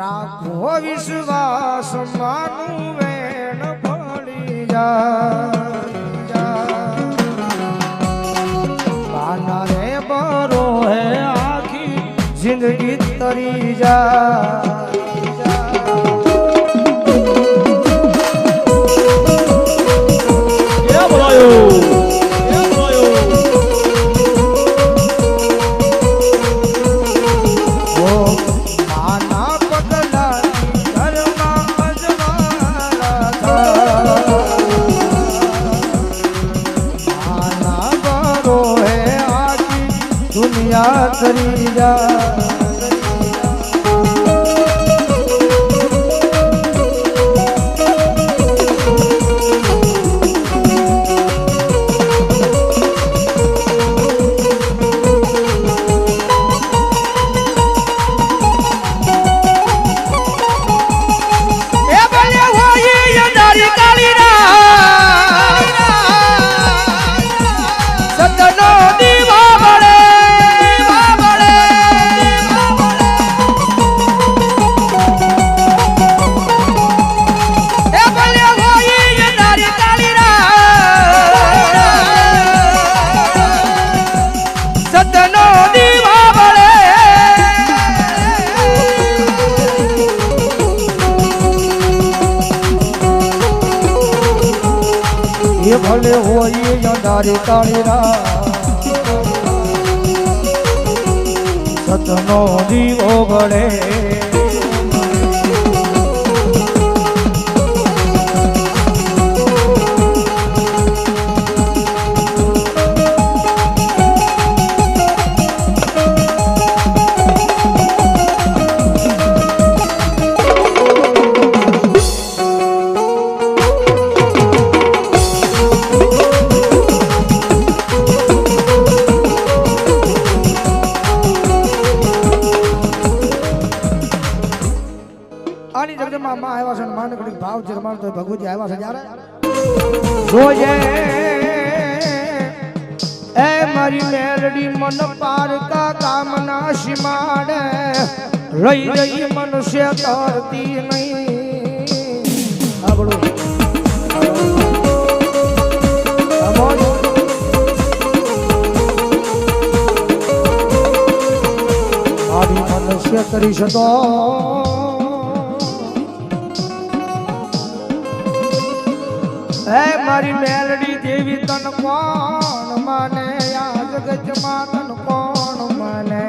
રાખો વિશ્વાસ માનું વેણ ફળી જા રે બરો હે આખી જિંદગી તરી જા કાળી રાત સતનો દીવો ભળે માં આવ્યા છે અને માને ભાવ છે રમાડ તો ભગવતી આવ્યા છે જ્યારે? જોજે, એ મારી મેલડી મન પારકા કામના સીમાડે રહી રહી મનુષ્ય કરતી નહીં. મનુષ્ય કરી શકો હે મારી મેલડી દેવી તન કોણ માને? આ જગતમાં તન કોણ માને?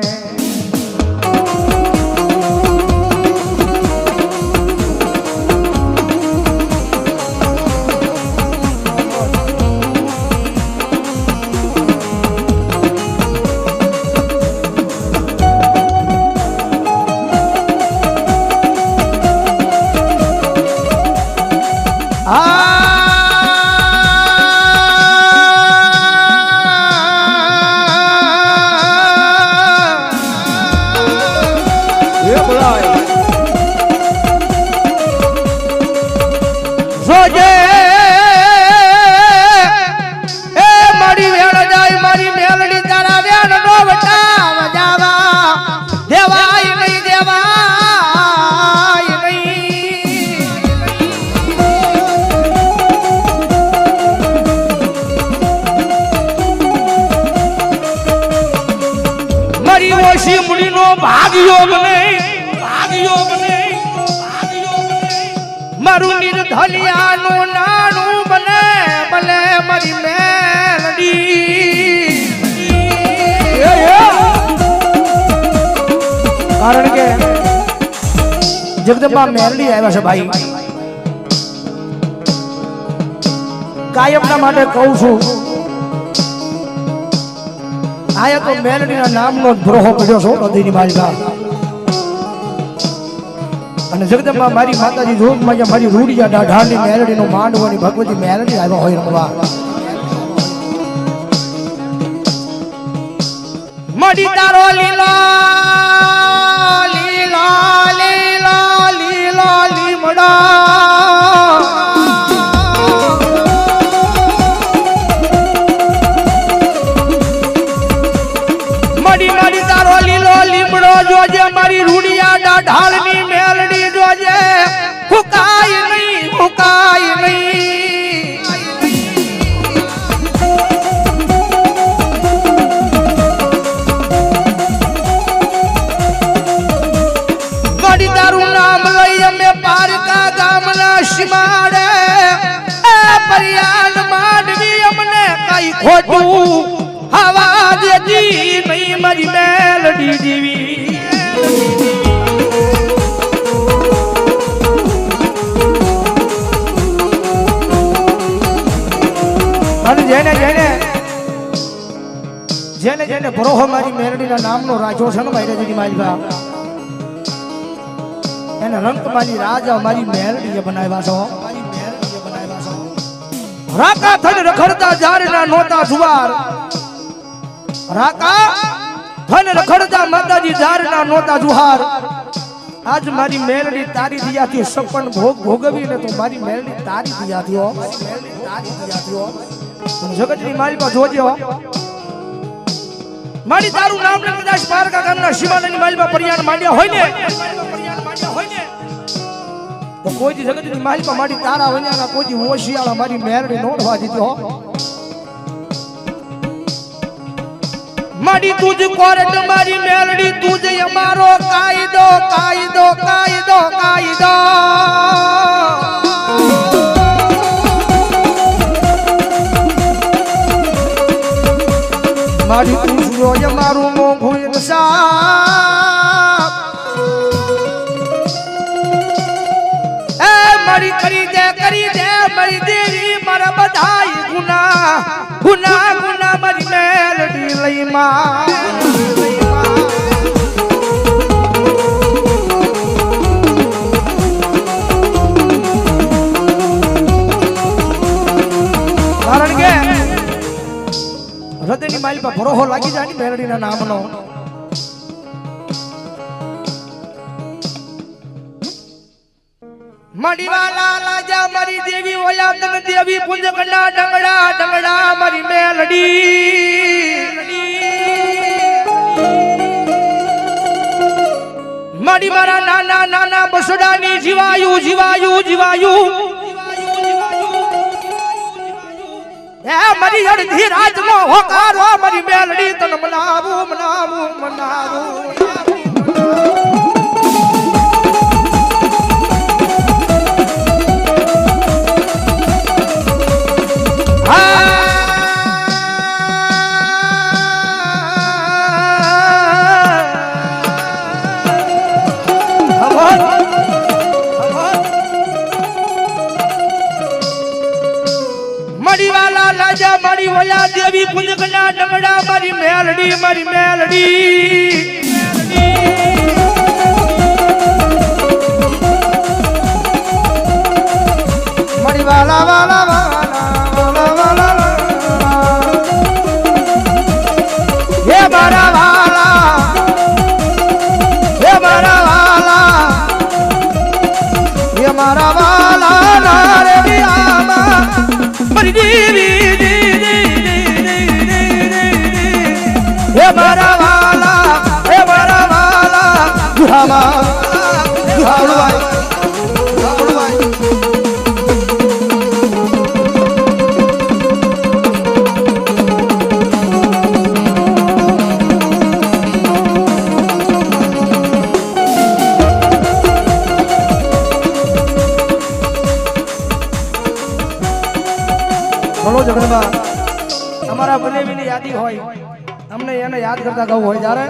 મુડીનો ભાગ્યો બને ભાગ્યો બને ભાગ્યો મારું નિર્ધલિયાનું નાનું બને બને મારી મેલડી. કારણ કે જગદંબા મેલડી આવ્યા છે ભાઈ. કાયમના માટે કહું છું આયા તો મેલડીના નામનો દ્રોહ કર્યો છો હૃદયની માલિકા અને જગદંબા, મારી માતાજી જોગમાં જે મારી રૂડિયા દાઢાની મેલડીનો માંડવાની ભગવતી મેલડી આવ્યો હોય રમવા. મડી તારો લીલો જોજે મારી રૂડિયા દાઢાલની મેલડી જોજે. ફુકાય નહીં ફુકાય નહીં. ગડી તારું નામ લઈ અમે પારકા ગામના શિમાડે. પરિયાન માનવી અમને કઈ ખોટું હવા દેતી નહીં, મારી મેલડી જીવી. જેને જેને. જેને જેને ભરોહો મારી મેરડીના નામનો રાજો છે ને મારી મારી એને રંગ મારી રાજા, મારી મેરડીએ બનાવ્યા છો. રાકા થન રખડતા જારના નોતા જુવાર. રાકા થન રખડતા માતાજી જારના નોતા જુહાર. આજ મારી મેલડી તારી દિયાથી સપન ભોગ ભોગવી ને તો મારી મેલડી તારી દિયાથી હો. તારી દિયાથી મારી પાસે જોજો. મારી તારું નામ ને કદાચ પારકા ગામના શિવાલયની માલિકા પરિયાણ માંડ્યા હોય ને, તો કોઈ દી જગતની માલિકા મારી તારા ને કોઈ દી ઓશિયાળા મારી મેરડી નોડવા દીધો મારી તુજ કોરટ મારી મેલડી તુજ અમારો કાયદો કાયદો કાયદો કાયદો મારી તુજ રોજ મારું મોંઘું ઇન્સાફ એ મારી કરી દે કરી દે મારી દેવી, મારા બધાય ગુના ગુના ગુના મારી મેલડી લઈ માં. હૃદયની મારી પર ભરોહો લાગી જાય ને મેરડીના નામનો. મારી દેવી ઓલા તન દેવી પુંજ કડા ડંગડા ડંગડા, મારી મેલડી. મડી મારા નાના નાના બસડાની જીવાયું જીવાયું જીવાયું. એ મારી અડધી રાતનો હોકારો મારી મેલડી તન મનાવું મનાવું મનાવું મારી મેલડી. મારી વાલા વાલા મારા વાલા રે મારી. ગુહાળવાય ગુહાળવાય બોલો જગન્નાથ અમારા બનેવીની યાદી હોય અમને એને યાદ કરતા કહું હોય, જ્યારે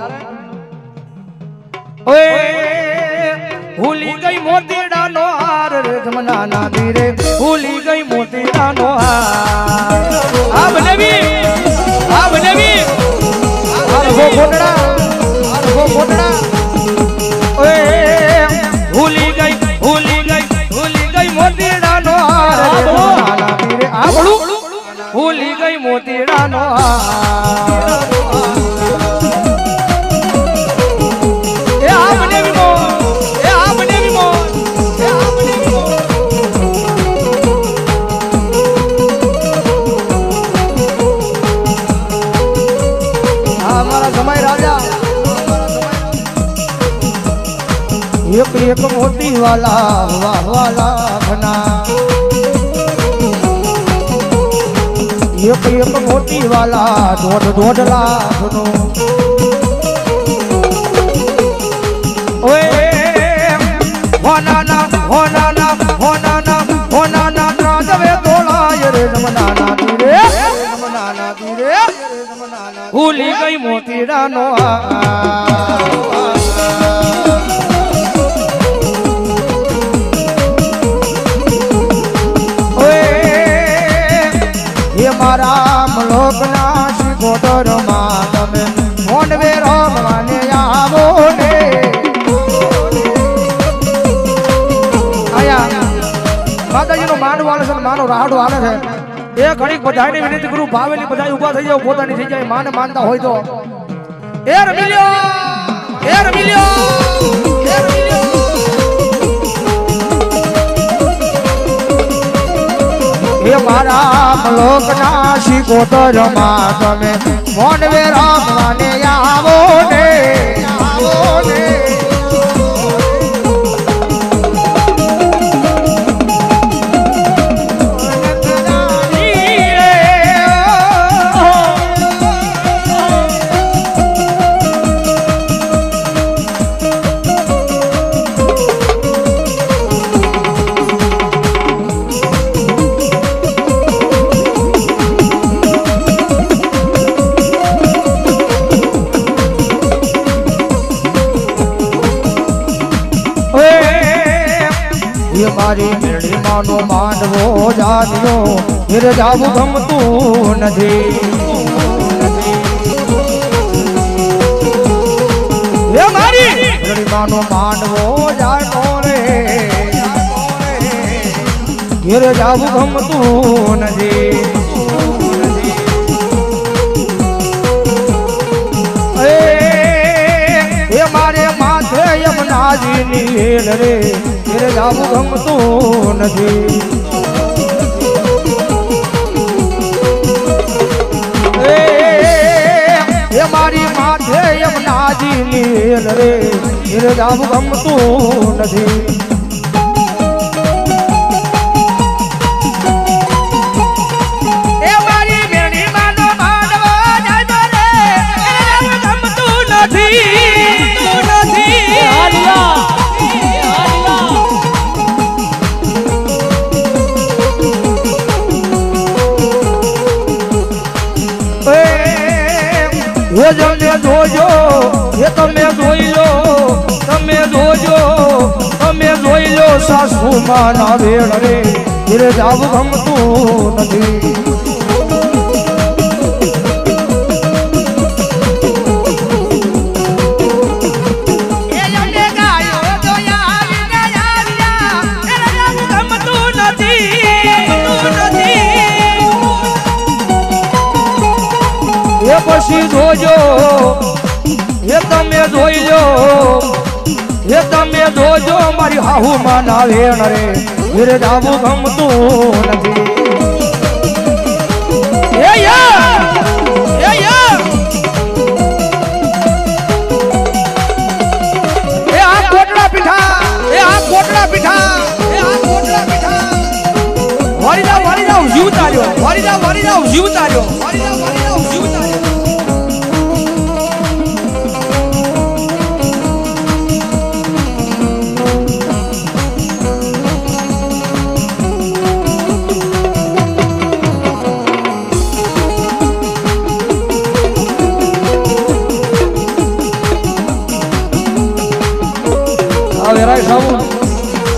મોતીડાનો હાર. આ બનેવી. આ બનેવી. આ રઘો ફોટડા આ રઘો ફોટડા ઓએ ભૂલી ગઈ ભૂલી ગઈ ભૂલી ગઈ મોતીડાનો હાર. રે જમના ના ધીરે આ ભૂલી ગઈ મોતીડાનો હાર. એક મોતી વાલા વાહ વાલા ભના એક એક મોતી વાલા દોઢ દોઢ લાખનો ઓએ હોનાના હોનાના હોનાના હોનાના ત્રાજવે દોળાય રે નમનાના દીરે નમનાના દીરે ભૂલી ગઈ મોતીડાનો આ ઘડીક બધાને વિનંતી કરું, ભાવેલી બધા ઊભા થઈ જાવ પોતાની થઈ જાય માને માનતા હોય તો. એ મિલ્યો એર મિલ્યો એર મિલ્યો. એ મારા લોકના શિકોતરમાં તમે મોનવે રામવાને આવો ને આવો ને. મારી મેળી માનો માંડવો જાન્યો હિર જાવું ગમતું નથી. મારી મેળી માનો માંડવો જાનો રે. હિર જાવું ગમતું નથી. મારે માથે યમુનાજીની હેલ રે. ઘેર જાવું ગમતું નથી. એ મારી માથે યમુનાજીની લીલ રે. જાવું ગમતું નથી. સાસુ માના વેણ રે ધીરે જાવ ગમતું નથી. પછી જમને મારી હાહુ માં ના વેણ રે ઘેરે જાવું ગમતું નથી. એ યા! એ યા! એ આ કોટડા પીઠા એ આ કોટડા પીઠા. એ આ કોટડા પીઠા. વારી જાવ વારી જાવ જીવ તાર્યો વારી જાવ વારી જાવ જીવ તાર્યો વારી જાવ વારી જાવ જીવ તાર્યો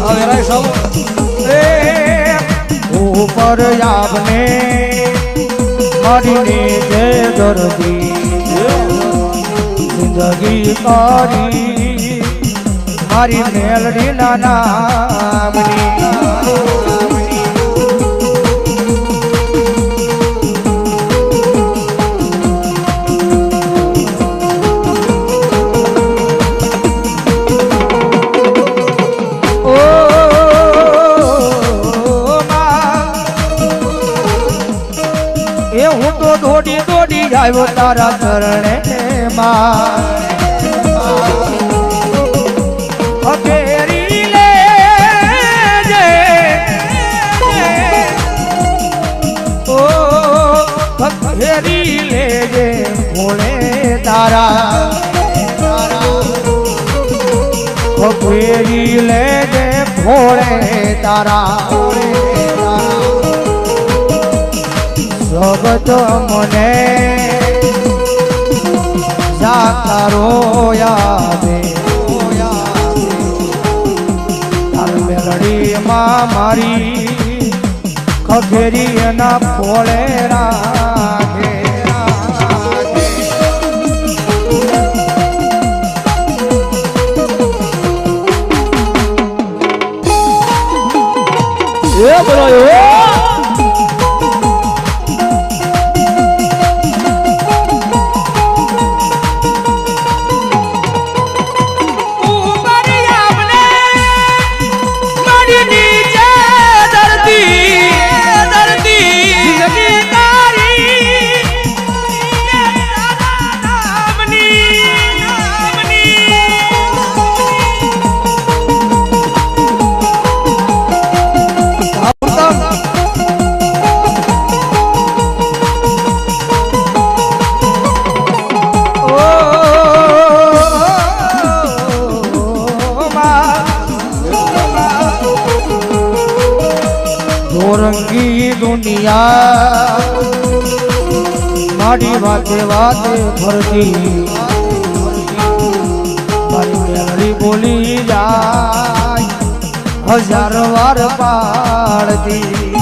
આ વેરાય સાવું એ ઉપર આપને મારીને જે દર્દી જિંદગી કરી મારી મેલડી ના આવ્યો તારા ચરણે માં અકેરી લેજે. ઓ, અકેરી લેજે ભોળે તારા. ફેરી લેજે ભોળે તારા. ભગત મને. જાતા યાદે. મેલડીમાં મારી ખગેરી એના ફોળે રાખે. એ બોલાયો ધોરંગી દુનિયા મારી વાતે વાતે ફરતી મારી મેળડી બોલી જાય. હજાર વાર પાડતી.